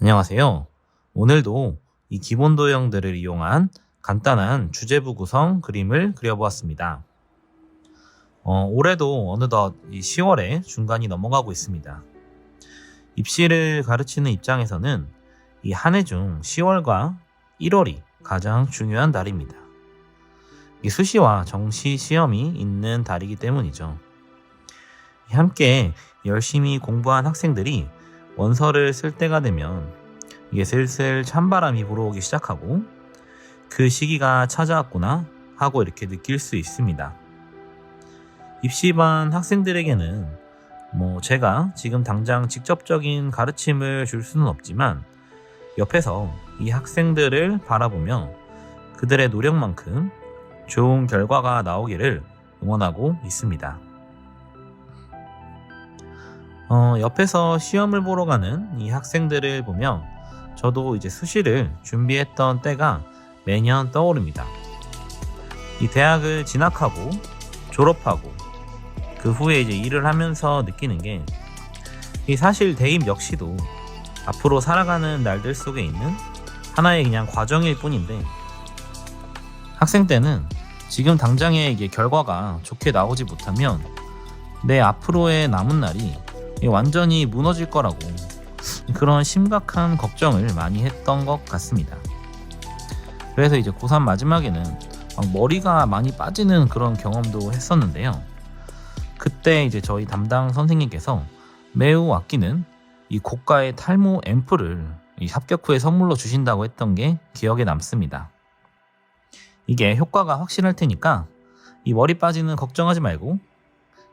안녕하세요. 오늘도 이 기본 도형들을 이용한 간단한 주제부 구성 그림을 그려보았습니다. 어, 올해도 어느덧 이 10월에 중간이 넘어가고 있습니다. 입시를 가르치는 입장에서는 이 한 해 중 10월과 1월이 가장 중요한 달입니다. 이 수시와 정시 시험이 있는 달이기 때문이죠. 함께 열심히 공부한 학생들이 원서를 쓸 때가 되면 이게 슬슬 찬바람이 불어오기 시작하고 그 시기가 찾아왔구나 하고 이렇게 느낄 수 있습니다. 입시반 학생들에게는 뭐 제가 지금 당장 직접적인 가르침을 줄 수는 없지만 옆에서 이 학생들을 바라보며 그들의 노력만큼 좋은 결과가 나오기를 응원하고 있습니다. 어, 옆에서 시험을 보러 가는 이 학생들을 보며 저도 이제 수시를 준비했던 때가 매년 떠오릅니다. 이 대학을 진학하고 졸업하고 그 후에 이제 일을 하면서 느끼는 게 이 사실 대입 역시도 앞으로 살아가는 날들 속에 있는 하나의 그냥 과정일 뿐인데 학생 때는 지금 당장의 이게 결과가 좋게 나오지 못하면 내 앞으로의 남은 날이 완전히 무너질 거라고 그런 심각한 걱정을 많이 했던 것 같습니다. 그래서 이제 고3 마지막에는 머리가 많이 빠지는 그런 경험도 했었는데요. 그때 이제 저희 담당 선생님께서 매우 아끼는 이 고가의 탈모 앰플을 이 합격 후에 선물로 주신다고 했던 게 기억에 남습니다. 이게 효과가 확실할 테니까 이 머리 빠지는 걱정하지 말고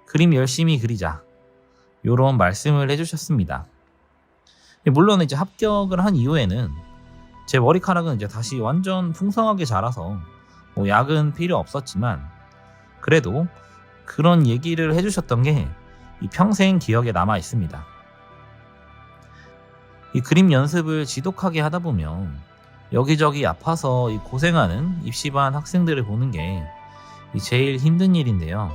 그림 열심히 그리자. 요런 말씀을 해주셨습니다. 물론 이제 합격을 한 이후에는 제 머리카락은 이제 다시 완전 풍성하게 자라서 뭐 약은 필요 없었지만 그래도 그런 얘기를 해주셨던 게이 평생 기억에 남아 있습니다. 이 그림 연습을 지독하게 하다 보면 여기저기 아파서 이 고생하는 입시반 학생들을 보는 게 제일 힘든 일인데요.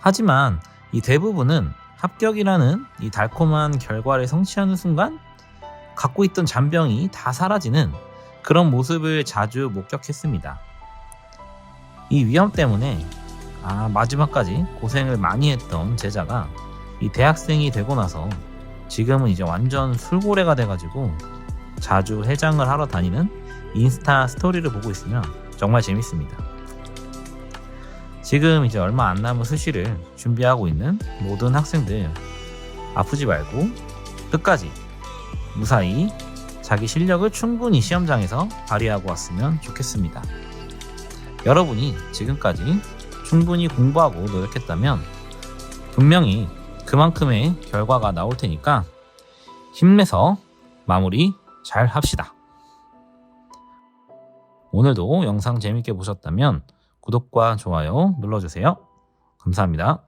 하지만 이 대부분은 합격이라는 이 달콤한 결과를 성취하는 순간 갖고 있던 잔병이 다 사라지는 그런 모습을 자주 목격했습니다. 이 위험 때문에 아, 마지막까지 고생을 많이 했던 제자가 이 대학생이 되고 나서 지금은 이제 완전 술고래가 돼가지고 자주 해장을 하러 다니는 인스타 스토리를 보고 있으면 정말 재밌습니다. 지금 이제 얼마 안 남은 수시를 준비하고 있는 모든 학생들 아프지 말고 끝까지 무사히 자기 실력을 충분히 시험장에서 발휘하고 왔으면 좋겠습니다. 여러분이 지금까지 충분히 공부하고 노력했다면 분명히 그만큼의 결과가 나올 테니까 힘내서 마무리 잘 합시다. 오늘도 영상 재밌게 보셨다면 구독과 좋아요 눌러주세요. 감사합니다.